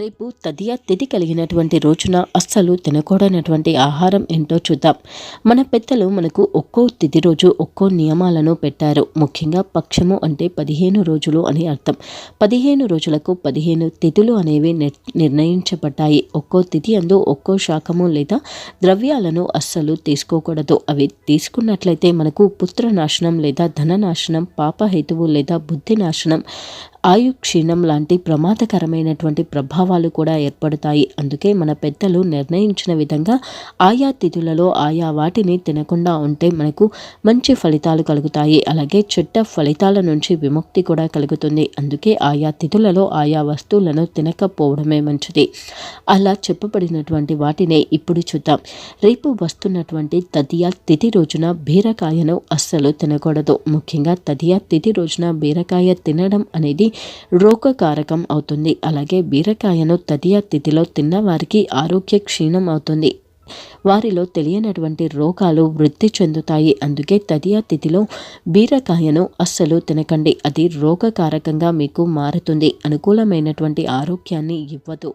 రేపు తదియా తిథి కలిగినటువంటి రోజున అస్సలు తినకూడనటువంటి ఆహారం ఏంటో చూద్దాం. మన పెద్దలు మనకు ఒక్కో తిథి రోజు ఒక్కో నియమాలను పెట్టారు. ముఖ్యంగా పక్షము అంటే పదిహేను రోజులు అని అర్థం. పదిహేను రోజులకు పదిహేను తిథులు అనేవి నిర్ణయించబడ్డాయి. ఒక్కో తిథి అందు ఒక్కో శాఖము లేదా ద్రవ్యాలను అస్సలు తీసుకోకూడదు. అవి తీసుకున్నట్లయితే మనకు పుత్ర నాశనం లేదా ధన నాశనం పాపహేతువు లేదా బుద్ధి నాశనం ఆయు క్షీణం లాంటి ప్రమాదకరమైనటువంటి ప్రభావాలు కూడా ఏర్పడతాయి. అందుకే మన పెద్దలు నిర్ణయించిన విధంగా ఆయా తిథులలో ఆయా వాటిని తినకుండా ఉంటే మనకు మంచి ఫలితాలు కలుగుతాయి. అలాగే చెడ్డ ఫలితాల నుంచి విముక్తి కూడా కలుగుతుంది. అందుకే ఆయా తిథులలో ఆయా వస్తువులను తినకపోవడమే మంచిది. అలా చెప్పబడినటువంటి వాటినే ఇప్పుడు చూద్దాం. రేపు వస్తున్నటువంటి తదియా తిథి రోజున బీరకాయను అస్సలు తినకూడదు. ముఖ్యంగా తదియా తిథి రోజున బీరకాయ తినడం అనేది రోగకారకం అవుతుంది. అలాగే బీరకాయను తదియ తిథిలో తిన్నవారికి ఆరోగ్య క్షీణం అవుతుంది. వారిలో తెలియనటువంటి రోగాలు వృద్ధి చెందుతాయి. అందుకే తదియ తిథిలో బీరకాయను అస్సలు తినకండి. అది రోగకారకంగా మీకు మారుతుంది. అనుకూలమైనటువంటి ఆరోగ్యాన్ని ఇవ్వదు.